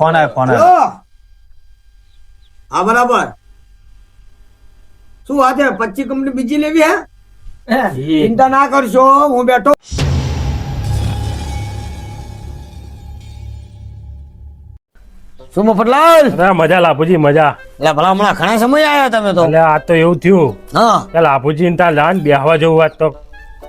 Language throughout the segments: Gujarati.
ફોન આવે ફોન આવે હા બરાબર. શું વાત છે? પચી કંપની બીજી લેવી હે? ચિંતા ના કરશો હું બેઠો. શું મફતલાલ? અરે મજા લાભુજી મજા. એટલે ભલા હમણાં ઘણા સમય આવ્યા તમે તો. એટલે આ તો એવું થયું. હા. કે લાભુજી ત્યાં લાન બેહવા જવું વાત તો.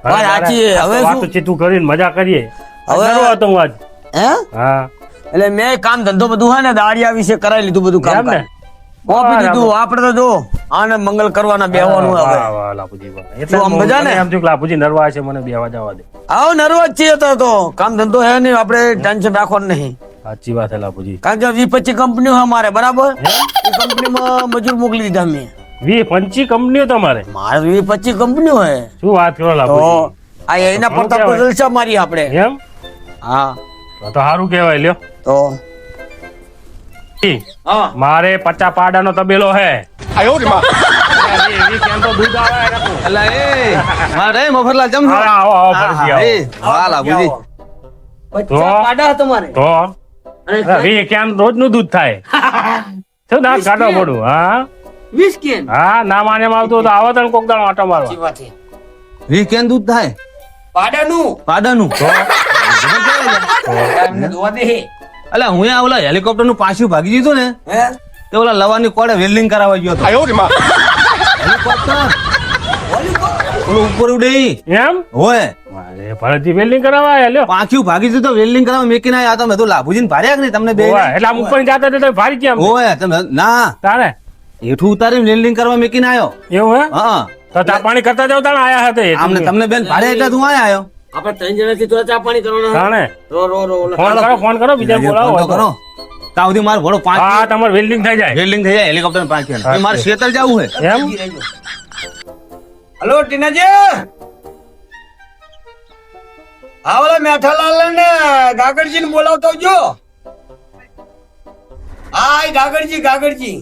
વાત સાચી. હવે શું? વાતચીતું કરીને મજા કરીએ. હવે- હતો હું આજ. હે? હા. એટલે મેં કામ ધંધો બધું હોય ને દાળિયા વિશે કરાવી લીધું બધું કામ ને? કોપી દીધું આપડે તો જો આને મંગલ કરવાના બેવાનું હવે. વાહ, વાહ, એટલે આમ હું મજા ને? થયું કે લાભુજી નરવા છે મને બેહવા જવા દે. આવો જ છીએ તો તો. કામ ધંધો હે નહીં આપણે ટેન્શન રાખવાનું નહીં. સાચી વાત છે લાપુજી. કારણ કે વી પચી કંપનીઓ હે મારે બરાબર? એ કંપનીમાં મજૂર મોકલી દીધા મેં વી પંચી કંપનીઓ તમારે? મારે વી પચી કંપનીઓ હે. શું વાત કરો લાપુજી? આ એના પર તો જલસા મારી આપણે. એમ? હા. તો તો સારું કહેવાય લ્યો. તો? હા. મારે પચા પાડાનો તબેલો હે. કેમ તો દૂધ આવે એ રાખું. એ મારે મફતલાલ જમ હા, આવો આવો ફરજી આવો. એ, વાહ, લાભુજી. તો? પાડા તમારે? તો? અરે કેમ રોજનું દૂધ થાય કાઢો પડું હા? વીસ કેન હા ના માને આવતું હોય તો આવો તને કોક દાણો આટો મારવા. વી કેન દૂધ થાય? પાડાનું. પાડાનું. એટલે હું આ ઓલા હેલિકોપ્ટરનું પાછું ભાગી દીધું ને હે? તે ઓલા લવાની કોડે વેલ્ડિંગ કરાવવા ગયો હતો. હેલિકોપ્ટર? ઉપર ઉડે એમ? હોય. અરે ભરતજી વેલ્ડિંગ કરાવવા લ્યો. પાછું ભાગી દીધું વેલ્ડિંગ કરાવવા મેકીને આયા તમે તો લાભુજીને ભાર્યા કે તમને બે એટલે આમ ઉપર જાતા હતા ભારી કેમ હોય તમે ના. તારે? હેઠું ઉતારીને વેલ્ડિંગ કરવા મેકીને આવ્યો એવું હે? હા. તો ચા પાણી કરતા જાવ તાણે આયા હતા આમને તમને બેન ભાડે એટલે તું આયા. આવ્યો આપણે ત્રણ જણાથી થોડા ચા પાણી કરવાના. તાણે? રો રો રો ફોન કરો ફોન કરો બીજા બોલાવો ફોન કરો. ત્યાં સુધી મારે ભણો પાંચ હા તમારે વેલ્ડિંગ થઈ જાય. વેલ્ડિંગ થઈ જાય હેલિકોપ્ટર પાંચ હા. મારે શેતર જવું છે. એમ? હલો ટીનાજી. હા ઓલા મેઠાલાલ ને ગાગરજી ને બોલાવતો જો હા ગાગડજી ગાગરજી ગાગરજી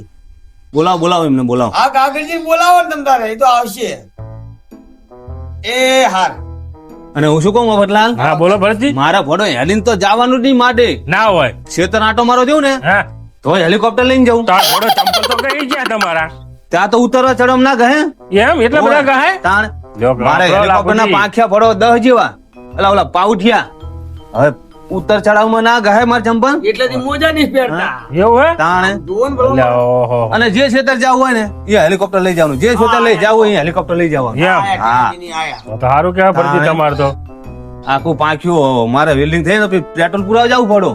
બોલાવો બોલાવો એમને બોલાવો. હા ગાગડજી બોલાવો ને તમ તારે એ તો આવશે. એ હાર. અને હું શું કહું મફતલાલ હા બોલો ભરતજી. મારા ભડો હેલીન તો જવાનું જ નહીં માટે. ના હોય. શેતર આટો મારો જેવું ને? હા. તો હેલિકોપ્ટર લઈને જવું તાર ઘોડો ચંપલ તો કઈ ગયા તમારા. ત્યાં તો ઉતરવા ચડવા ના ગહે? એમ? એટલા બધા કહે તાણ. મારે આપણો હેલિકોપ્ટર ના લાભુજી. પાંખ્યા ભડો દહ જેવા. એટલે ઓલા પાઉઠિયા. હવે ઉત્તર ચડાવમાં ના ગહે માર ચંપલ? એટલે મોજા નહીં પહેરતા. એવું હે? તાણે? અને જે ક્ષેત્ર જવું હોય ને એ હેલિકોપ્ટર લઈ જવાનું. જે ક્ષેત્ર લઈ જવું હોય એ હેલિકોપ્ટર લઈ જવાનું. હા. તો તો સારું કેવાય ભરતજી હા. તો. આખું પાંખ્યું મારે વેલ્ડિંગ થઈ ને પછી પેટ્રોલ પુરાવા જવું પડો.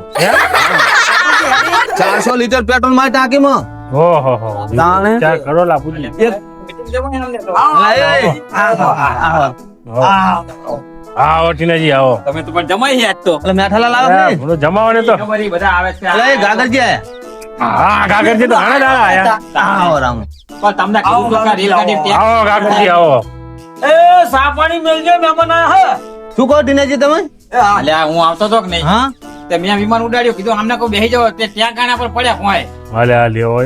ચારસો લીટર પેટ્રોલ મારી ટાંકીમાં. ઓહો હો. તાણે? ચાર કરો લાભુજી એક આવો આવો આવો આવો ટીનાજી આવો. તમે તો પણ જમાઈ છે તો. એટલે મેઠાલાલ આવે હા, ને બોલો જમાવાને તો. ખબર બધા આવે છે. એટલે ગાગરજી હા. કાગળજી તો ઘણા દાડા આયા. આવો રામ. પણ તમને કીધું તો કે રેલગાડી ત્યાં? આવો કાગળજી આવો. એ સા પાણી મેલજો મહેમાન આયા હે. શું કહો ટીનાજી તમે? હું આવતો તો કે નહીં? હા? તે મેં વિમાન ઉડાડ્યો કીધું અમને કોઈ બેસી જાવ તે ત્યાં ગાણા પર પડ્યા કોઈ હાલે હાલે ઓ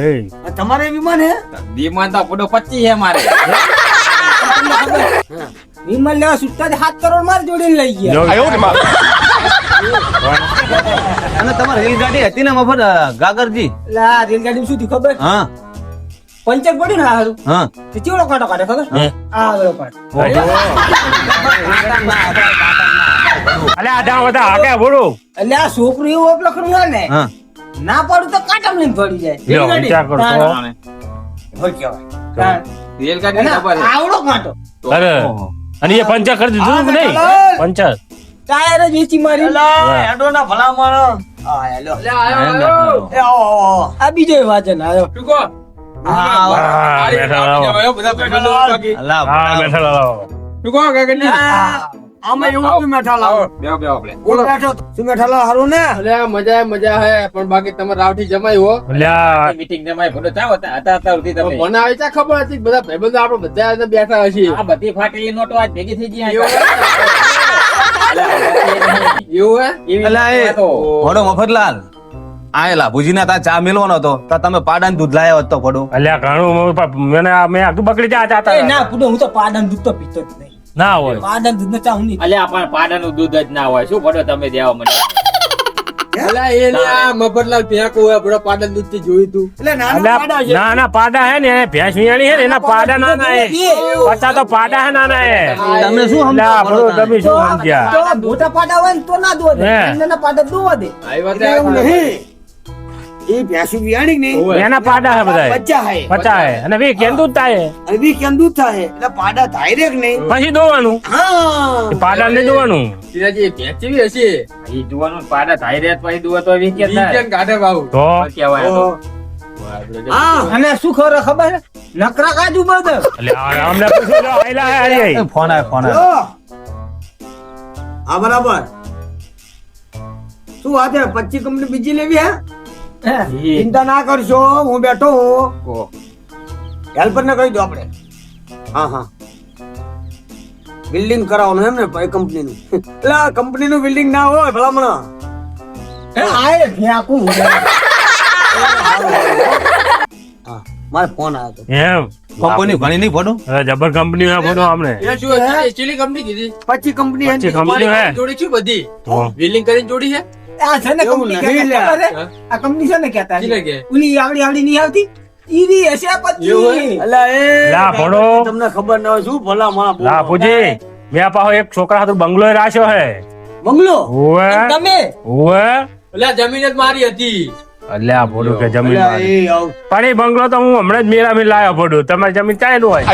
તમારે વિમાન હે? વિમાન તો પૂડો પચી છે મારે. વિમાન લેવા સુટ્ટા સાત કરોડ માર જોડીને લઈ ગયા. અને તમારી રેલગાડી હતી ને મફત ગાગરજી? લા રેલગાડી શું થયું ખબર? હા. પંચર પડ્યું ને આ હારું? હા. તે ચેવડો કાંટો કાઢે ખબર? આ બધો કાંટો અલે આ જા બધા હાકે બોડો અલે આ છોકરું એવું એટલે ખરું ના ને ના પાડું તો કાંટા લઈને પડી જાય. રેલગાડી. વિચાર કરતો. હોય કેવાય. રેલગાડી ખબર આવડો કાંટો. અરે. અને એ પંચર કરી દીધું કે નહીં? પંચર ટાયર જ વેચી મારી. હેડોના ભલા મારો. આ હેલો. અલ્યા, આયો, આયો. એ આવો. આ બીજો વાચન આવ્યો શું કહો? હા બેઠા આયો, બધા બેઠા લાવો બાકી. અલા, આમાં એવું આપણે. બોલો. બેઠો તો. હારું ને? અલ્યા મજા મજા હે પણ બાકી તમે રાવઠી જમાઈ હો. અલ્યા. મીટિંગ જમાઈ ભૂલો ચાવો હતા હતા હતા સુધી તમે. મને આવી ચા ખબર હતી બધા ભાઈબંધો આપણે બધા અહીંયા બેઠા હશે. આ બધી ફાટેલી નોટો આજ ભેગી થઈ ગઈ એવું એવું હે? અલા, એ ભડો મફતલાલ. આયેલા ભુજીના તા ચા મેલવાનો હતો તો તમે પાડા દૂધ લાયા હતો તો ભડો. અલ્યા ઘણું મને મેં આગળ બકડી ચા ચા ના પુડો હું તો પાડન દૂધ તો પીતો જ નહીં. ના હોય. પાડન દૂધ ને ચાહું નહીં અલ્યા પણ પાડાનું દૂધ જ ના હોય. શું પડો તમે દેવા મને? અલા એ મફતલાલ ફેંકો હોય આપડે પાટણ દૂધથી જોયું તું. એટલે નાના ના ના પાડા હે ને ભેંસ વિયાણી હે ને એના પાડા નાના હે. પચા તો પાડા હે નાના હે. તમે શું સમજો લા, તમે શું સમજ્યા? મોટા પાડા હોય ને તો ના દોવા દે નાના પાડા દોવા દે. આ વાત નહીં. એ ભેંસું વિયાણી ને એના પાડા હે બધા બચ્ચા હે. પચા હે. અને વી કેંદુ થાય અને બી કેમ થાય એટલે પાડા થાય રે કે પછી દોવાનું? હા. પાડા ને દોવાનું. ટીનાજી ભેંસ હશે? ઈ જોવાનું પાડા થાય રે પછી દુવા તો એવી કે ઈ કેમ કાઢે તો. કહેવાય તો. અને શું ખબર ખબર નકરા કાજુ બધે એટલે અમને લો, આયલા હે ફોન આવે ફોન આવે જો. હા બરાબર. શું વાત છે પચ્ચી કંપની બીજી લેવી હે હે. ચિંતા ના કરશો હું બેઠો હું. હેલ્પર ને કહી દો આપણે. હા હા. બિલ્ડિંગ કરાવવાનું એમ ને ભાઈ કંપનીનું એટલે આ કંપનીનું બિલ્ડિંગ ના હોય ભલામણ. મારે ફોન આવ્યો એમ. કંપની ઘણી નહીં ફોટો જબર કંપની હે એ શું ચીલી કંપની કીધી? પછી કંપની પછી કંપની હે. જોડી બધી? બિલ્ડિંગ કરીને જોડી છે? આ છે ને કંપની નહીં કહેતા લ્યા. ખબર છે? આ કંપની છે ને કહેતા ઓલી આવડી આવડી નહીં આવતી? ઈરી હશે પછી અલા એ લા, ભણો. તમને ખબર ના હોય શું ભલા માણા લા પૂજી મેં પાહો એક છોકરા હાથું બંગલો રાખ્યો હે. બંગલો? તમે? એટલે જમીન જ મારી હતી. અલ્યા બોલું કે જમીન. પણ એ બંગલો તો હું હમણાં જ મેળા મેં લાયો પડું તમારી જમીનનું હોય.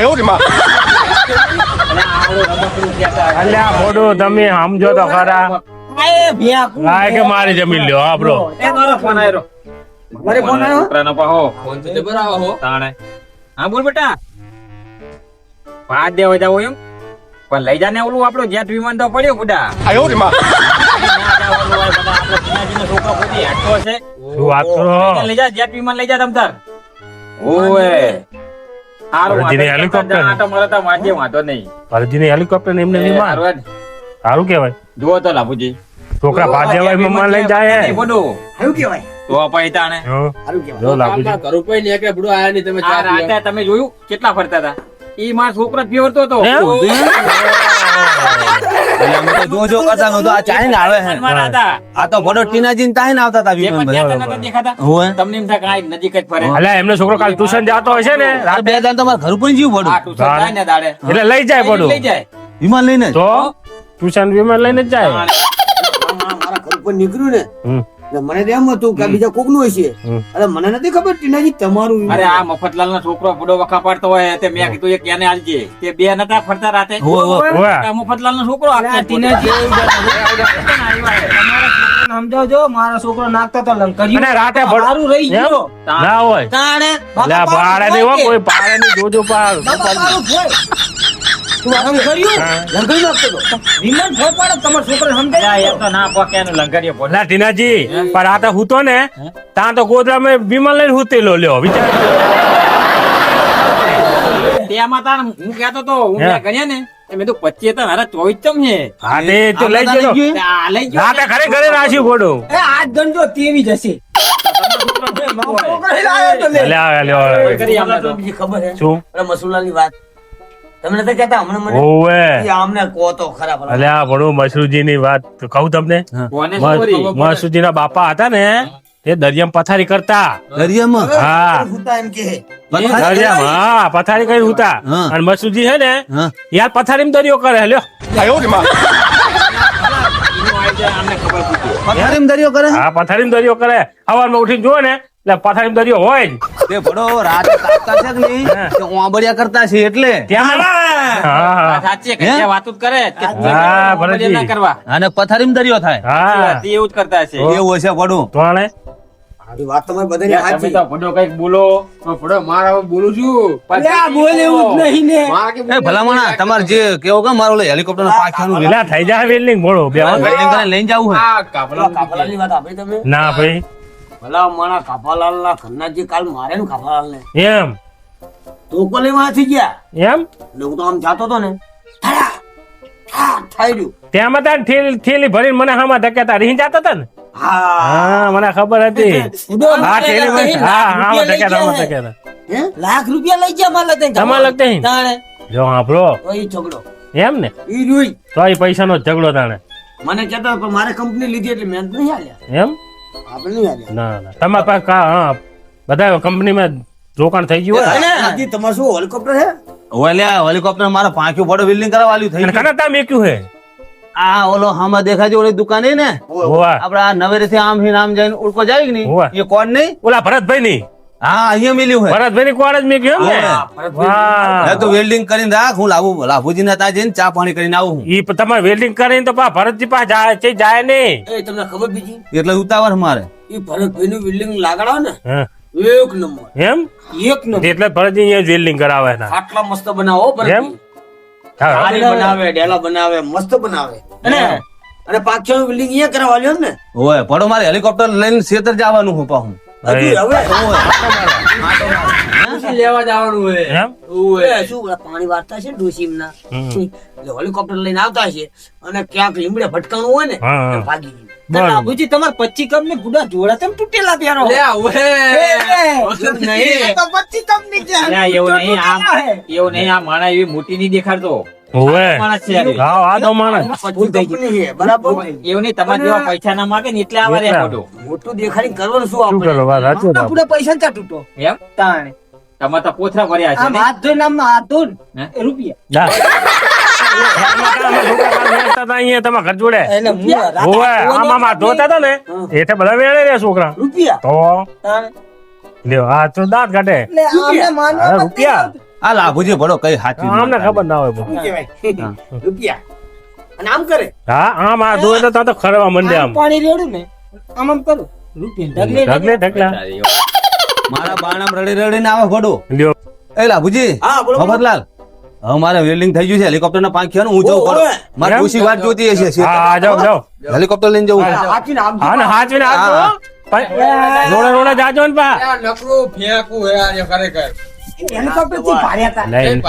અલ્યા બોડું તમે સમજો તો ખરા. આ લાય કે મારી જમીન લ્યો આપડો એ મારો ફોન આવ્યો મારે ફોન આવ્યો છોકરાનો પાહો. ફોન તો જબર આવો હો. તાણે. હા બોલ બેટા. પાંચ દેવા જાવ એમ? પણ લઈ જાને ઓલું આપણો જેટ વિમાન તો પડ્યો બુડા. છોકરો કોઈ હેઠો છે વાત કરો? લઈ જા જેટ વિમાન લઈ જા તમ તાર. ઓએ હારું અરજીની વાંધો નહીં. હેલિકોપ્ટર હેલિકોપ્ટર એમને વિમાન? સારું કેવાય જુઓ તો લાભુજી. છોકરા ભાત દેવાય મમ્મા લઈ જાય હે. બોડો બધું. કેવાય તો અપાય તાણે હો. કેવાય જો. કામના ઘર ઉપર નીકળે બધું આયા નહીં તમે આ ચા રાતે તમે જોયું? કેટલા ફરતા હતા? ઈ છોકરો ફેરતો તો કરતા નહોતો આ ચાઈ ને આવે હે. આ તો ફોટો ટીનાજી ને તાઈ ને આવતા તા વિમાન દેખાતા. તમને એમ થાય કે નજીક જ ફરે. અલ્યા એમનો છોકરો કાલ ટ્યુશન જતો હશે ને આ બે દાન તમારે ઘર ઉપર જીવ પડું આ ટુશન જાય ને દાડે. એટલે લઈ જાય પડું. લઈ જાય. વિમાન લઈને તો? ટ્યુશન વિમાન લઈને જ જાય મારા ઘર ઉપર નીકળ્યું ને એટલે મને એમ હતું કે બીજા કોકનું હશે. અરે મને નથી ખબર ટીનાજી તમારું અરે આ મફતલાલ નો છોકરો બુડો વખા પાડતો હોય તે મેં કીધું એક એને આલજે તે બે નતા ફરતા રાતે હોય, હોય. મફતલાલ નો છોકરો ટીનાજી સમજાવજો મારો છોકરો નાખતો તો લંકર અને રાતે ભળ- રહી ગયો ના હોય તાણે ભાડે નહીં હો કોઈ પાડે નહીં જોજો પાડ મારું ભોય. તું? હા. તો. ના. ના પણ આ તો ને ત્યાં તો ગોદરામાં વિમાન લઈને હૂતેલો લ્યો વિચાર તેમાં તાણ હું કહેતો તો હું ગણ્યા ને મેં તો પચીસ હતા મારા ચોવીસ ચમ છે હા તો લઈ આ ગયો લઈ ગયું? તે આ લઈ ગયો રાતે ઘરે ઘરે રાખ્યું ગોડું એ આજ ગણજો તેવી જ હશે છોકરો લાયો તો લે. અલ્યા અલ્યા કરી આમને તો. બીજી ખબર શું મસુલાની વાત તમને નથી કહેતા હમણાં મને ઓવે આમને કહો તો ખરા ભલા. અલ્યા ભણું મસરૂજી ની વાત કહું તમને. કોને શું કરી? મસરૂજી ના બાપા હતા ને તે દરિયામાં પથારી કરતા. દરિયામાં? હા. એમ કે. પથારી દરિયામાં હા પથારી કરી ઉતા હા. અને મસરૂજી હે ને યાર પથારી દરિયો કરે લ્યો. પથારી. દરિયો કરે? હા પથારી દરિયો કરે. સવારમાં ઉઠીને જુઓ ને એટલે પથારીમાં દરિયો હોય જ તે ભડો રાત કાપતા છે કે નહીં? તે ઓંબળિયા કરતા છે એટલે. ત્યાં હા સાચી હે? કે વાતું જ કરે કે હા, બધે ના કરવા. અને પથારીમાં દરિયો થાય. હા. તે એવું જ કરતા છે. એવું હશે પડું તોણે આવી વાત તમારી બધાની સાચી. તો બધો કંઈક બોલો. ભડો મારા હવે બોલું છું. અલે બોલ એવું જ નહીં ને. એ ભલામણા તમારે જે કેવો કે મારો હેલિકોપ્ટર નો પાખ્યાનું પેલા થઈ જાય વેલ્ડિંગ બોલો બે વાર. વેલ્ડિંગ લઈને જાવું આ કાપલા કાપાલાલની વાત આપી તમે? ના ભાઈ. ભલા માણા કાપાલાલ ના ઘરના જે કાલ મારે ને કાપાલાલ ને એમ? તો કોલે માંથી ગયા? એમ? એટલે હું તો આમ જાતો તો ને થઈ રહ્યું ત્યાં તાર થેલી થેલી ભરીને મને હામાં ધકેતા. રહી જતા હતા ને? હા. હા મને ખબર હતી. હા થેલી ભરી- હા હા ધકેતા હામાં ધકેતા. લાખ રૂપિયા લઈ ગયા મારે તાણે. જો ઝઘડો. એમ ને? ઈ જોઈ તો એ પૈસાનો ઝઘડો તાણે. મને કહેતા પણ મારે કંપની લીધી એટલે મેં નહીં આલ્યા એમ? આપણે નહીં યાદ ના ના. તમારા પાસે કા હા બધા કંપનીમાં રોકાણ થઈ ગયું હોય? હાજી તમારે શું હેલિકોપ્ટર છે? ઓલ્યા હેલિકોપ્ટર મારા પાંખ્યું પડો બિલ્ડિંગ કરવા વાલ્યું થઈ. કને તા મેક્યું હે? આ ઓલો હામાં દેખાય છે ઓલી દુકાન ને? આપડે આ નવેરી થી આમ થી આમ જઈને ઉડકો જાય કે. નહીં? એ કોણ નહીં? ઓલા ભરતભાઈ ની હા અહીંયા મિલ્યું હોય. ભરતભાઈ ની કોણ જ મેક્યું એમ ને? વાહ. તો વેલ્ડિંગ કરીને રાખ હું લાવું લાભુજી ના ત્યાં જઈને ચા પાણી કરીને આવું હું. ઈ તમારે વેલ્ડિંગ કરીને તો પા ભરતજી પાસે જાય છે જાય ને એ તમને ખબર બીજી? એટલે ઉતાવળ મારે. ઈ ભરતભાઈ નું વેલ્ડિંગ લાગડા ને હા. એક નંબર. એમ? એક નંબર. એટલે ભરતજી અહીંયા વેલ્ડિંગ કરાવે ના આટલા મસ્ત બનાવો એમ? બનાવે ડેલા બનાવે મસ્ત બનાવે. અને અને પાછળ બિલ્ડિંગ અહીંયા કરાવવા લ્યો ને. ઓય પડો મારે હેલિકોપ્ટર લઈને સેતર જવાનું હું પાછું હજુ હવે? લેવા જવાનું હોય. એમ? શું પાણી વાળતા છે ડોસીમના હમ. હેલિકોપ્ટર લઈને આવતા છે. અને ક્યાંક લીમડે ભટકાણું હોય ને. ભાગી ગયું. બાબુજી તમારે પચી કમ ને ગુડા જોડા તેમ તૂટેલા પહેરો લે નહીં. તો પચી કપની એવું નહીં એવું નહીં આ માણા એવી મોટી નહીં દેખાડતો. હોવે. હા આ તો માણસ. પછી કંપની છે બરાબર? એવું નહીં તમારે જેવા પૈસા ના માગે ને એટલે આવા રે એટલા. મોટું દેખાડી કરવાનું શું શું આપણે? કરો? વાત સાચી. પૂરા પૈસા ચા તૂટો? એમ? તાણે. તમારે તો પોથરા ભર્યા છે? હાથ ધોઈને આમ હાથ ધોઈને એ રૂપિયા. તો છોકરા. રૂપિયા? તો? તાણે. લ્યો આ તો દાંત કાઢે. રૂપિયા. આ લાભુજી પડો કઈ સાચું આમને ખબર ના હોય શું કહેવાય? રૂપિયા. અને આમ કરે? હા આમ આ ધોય તો તા તો ખરવા મંડે આમ. પાણી રેડું ને આમ આમ કરું. રૂપિયા ઢગલે ઢગલે ઢગલા. મારા બાણામ રડી રડીને આવે પડો લ્યો. એ લાભુજી હા બોલો બોલો. મફતલાલ હવે મારે વેલ્ડિંગ થઈ ગયું છે હેલિકોપ્ટર ના પાંખ્યા હું જવું પડે. મારે? ખુશી વાત જોતી હશે હા જાઓ જાઓ. હેલિકોપ્ટર લઈને જવું હા ને હાચવીને આપજો હો. રોડે રોડે જાજો ને પા. નકરું ફેંકું હે આ ખરેખર. હેલિકોપ્ટરથી ભાર્યા હતા. લઈને.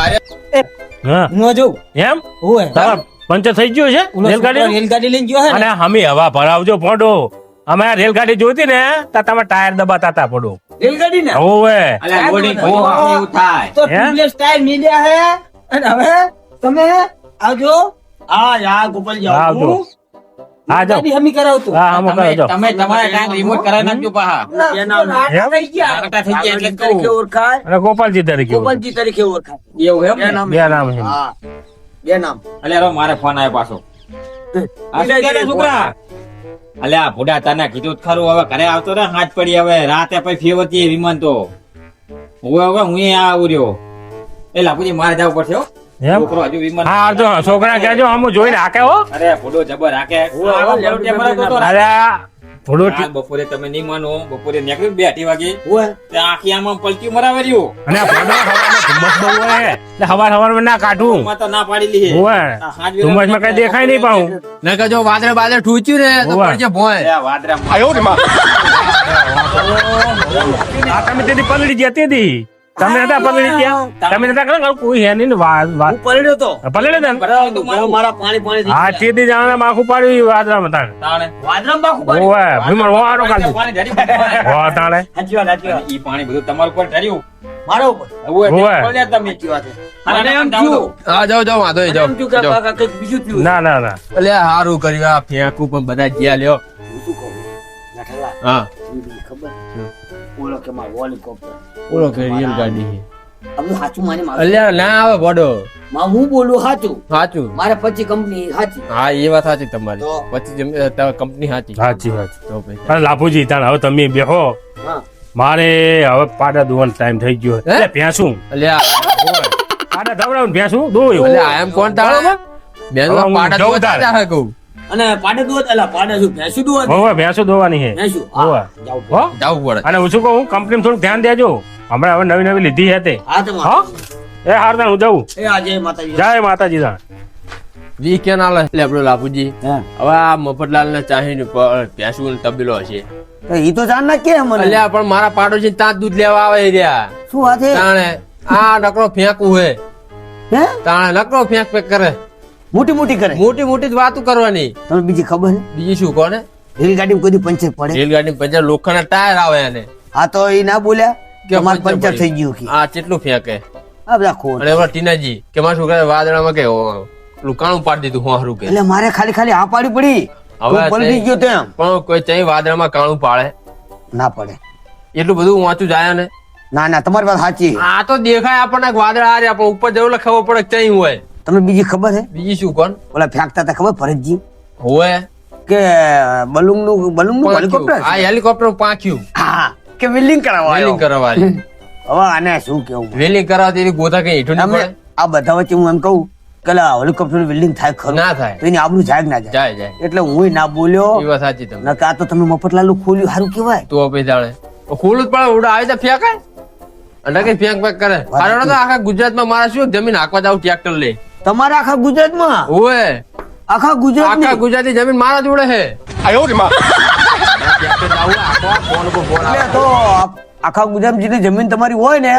હા. હું જઉં એમ? હોય તારા પંચર થઈ ગયું છે? રેલગાડી રેલગાડી લઈને ગયો હે અને હમી હવા ભરાવજો પડો. અમે આ રેલગાડી જોઈતી ને તો તમે ટાયર દબાતા હતા પડો. રેલગાડી ને? હોવે. એવું થાય. તો ટ્યુબલેસ ટાયર મીડ્યા હે? અને હવે તમે આવજો. આ યા ગોપાલ જાઓ આવજો. હા જાઓ. હમી કરાવતો. હા હમ તમે તમે તમારા ટાઈમ રિમોટ કરાવી નાખજો પાહા. થઈ ગયા. થઈ ગયા એટલે તરીકે ઓળખાય. અને ગોપાલજી તરીકે ગોપાલજી તરીકે ઓળખાય. એવું એમ બે નામ બે નામ હા. બે નામ. અલ્યા રો મારે ફોન આવ્યો પાછો. આ શું કહે અલ્યા ભૂડા તને કીધું ખરું. હવે ઘરે આવતો રે હાથ પડી હવે. રાતે પછી ફેવતી વિમાન તો. હવે હવે હું આવું રહ્યો. એ લાપુજી મારે જવું પડશે હો. છોકરો હજુ વિમાન હા જો છોકરા કહેજો હમ જોઈને હાકે હો. અરે ભૂડો જબર હાકે. અરે થોડું બપોરે તમે નહીં માનો બપોરે નીકળ્યું બે અઢી વાગે. ત્યાં આખી આમાં પલટી મરાવે રહ્યો. અને આ ફોટો હવામાં ધુમ્મસ બહુ હોય. એટલે હવાર હવારમાં ના કાઢું. માં તો ના પાડી લીધી હોય આ હાથ કઈ દેખાય નહીં પાઉં નકર જો વાદળ બાદળ ઠૂચ્યું ને તો. પડશે ભોંય. અલ્યા વાદરા આ તમે તેની પલડી જતી હતી તમે હતા પલળી ગયા? તમે હતા કરો કોઈ હે નહીં ને વાત વા- પલળ્યો તો? પલળ્યો તને? તો મારા પાણી પાણી હા. ચીતી જાણે માખું પાડ્યું વાદળામાં તાણે. તાણે. વાદળામાં બાખું પાણી. ઓવે ભીમર વારો કાલ પાણી પડ્યું. હો તાણે. સાચી વાત સાચી વાત. ઈ પાણી બધું તમારું પર ઢળ્યું. મારા ઉપર? હવે હોવે. તમે? સાચી વાત અને એમ થયું. હા જાઓ જાઓ વાંધો નહીં, જાઓ બીજું થયું. ના ના ના. એટલે સારું કર્યું આ ફેંકું પણ બધા જ્યાં લ્યો. શું કહું? હા. કે મારો હેલિકોપ્ટર બોલો કે રિયલ ગાડી છે. આ સાચું માને મારું અલ્યા ના આવે પડો માં હું બોલું સાચું? સાચું. મારે પછી કંપની સાચી. હા એ વાત સાચી તમારી. પછી કંપની સાચી. સાચી સાચી તો પણ લાભુજી તાણ હવે તમે બેહો. મારે હવે પાડા દોવાનો ટાઈમ થઈ ગયો? એટલે ભેંસું. અલ્યા પાડા ધવડાવું ભેંસું. દોયું. અલ્યા આમ કોણ તાળો બેન હવે પાડા. તારે. કહું. અને પાડે દોત? અલા પાડે શું? ભેંસુ દુવત હોવે ભેંસુ દોવાની છે. ભેંસુ? હોવે. હા? જાવ પડે. અને હું શું કહું કંપની થોડું ધ્યાન દેજો. હમણાં હવે નવી નવી લીધી છે તે. હા એ હાર હું જાઉં. એ આજે માતાજી. જય માતાજી દા વી કે ના લે આપણો હવે આ મફતલાલ ને ચાહી ને ભેંસું ને તબેલો હશે એ તો જાણ ના કે મને? અલ્યા પણ મારા પાડોશી ત્યાં દૂધ લેવા આવે રહ્યા. શું વાત છે? તાણે આ નકરો ફેંકવું હે. હે? તાણે નકરો ફેંક ફેંક કરે. મોટી મોટી કરે. મોટી મોટી જ વાતો કરવાની. તમને બીજી ખબર બીજી શું કોને? રેલગાડી કોઈ દી પંચર પડે? રેલગાડી પંચર લોખંડના ટાયર આવે એને. હા તો એ ના બોલ્યા? કે કે પંચર થઈ ગયું કે? આ કેટલું ફેંકે. આ બધા ખોટ. અને એમાં ટીનાજી કે મારા છોકરા વાદળામાં કે લુકાણું પાડી દીધું હું હારું કે. એટલે મારે ખાલી ખાલી હા પાડી પડી. હવે પલટી ગયો તેમ પણ કોઈ ચાઈ વાદળામાં કાણું પાડે. ના પડે. એટલું બધું વાંચું જાય ને ના ના તમારી વાત સાચી આ તો દેખાય આપણને વાદળા આ રહ્યા પણ ઉપર જવું એટલે ખબર પડે કે હોય. તમને બીજી ખબર છે બીજી શું કોણ? ઓલા ફેંકતા હતા ખબર ભરતજી? હોય કે બલૂનનું બલૂનનું હેલિકોપ્ટર આ હેલિકોપ્ટર પાંખ્યું. હા કે વેલિંગ કરાવવા વેલિંગ કરાવવાની હવે આને શું કેવું? વેલિંગ કરાવતી ગોતા કઈ હેઠું ના પડે. આ બધા વચ્ચે હું એમ કહું કે હેલિકોપ્ટર વેલ્ડિંગ થાય ખરું. ના થાય. તો એની આબરૂ જાય ના જાય. જાય એટલે હું ના બોલ્યો. એ વાત સાચી તમે નકર આ તો તમે મફતલાલ ખોલ્યું સારું કેવાય તો જાણે. ખોલું જ પડે ઉડા આવી તો ફેંકાય. અને કઈ ફેંક ફેંક કરે કારણ તો આખા ગુજરાતમાં મારા શું જમીન હાકવા જાવ ટ્રેક્ટર લે તમારા આખા ગુજરાતમાં? ઓએ આખા ગુજરાત આખા ગુજરાતી જમીન મારા જોડે હે આયો રે આવે. તો આખા ગુજરાત જેટલી જમીન તમારી હોય ને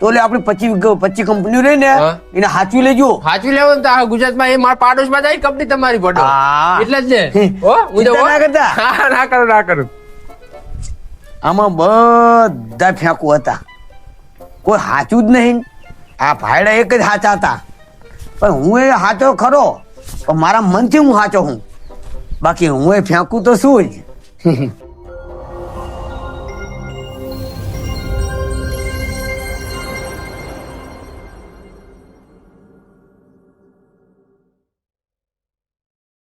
તો લે આપડી પચી પચી કંપનીઓ રહી ને એને હાચવી લેજો. હાચવી લેવો ને તો ગુજરાતમાં એ મારા પાડોશમાં જાય કંપની તમારી પડો હા. એટલે જ ને. હો. હું ના કરતા. ના કરું ના કરું. આમાં બધા ફેંકુ હતા. કોઈ હાચું જ નહીં. આ ભાઈડા એક જ હાચા હતા. પણ હું એ હાચો ખરો. પણ મારા મનથી હું સાચો હું. બાકી હું એ ફેંકું તો શું જ?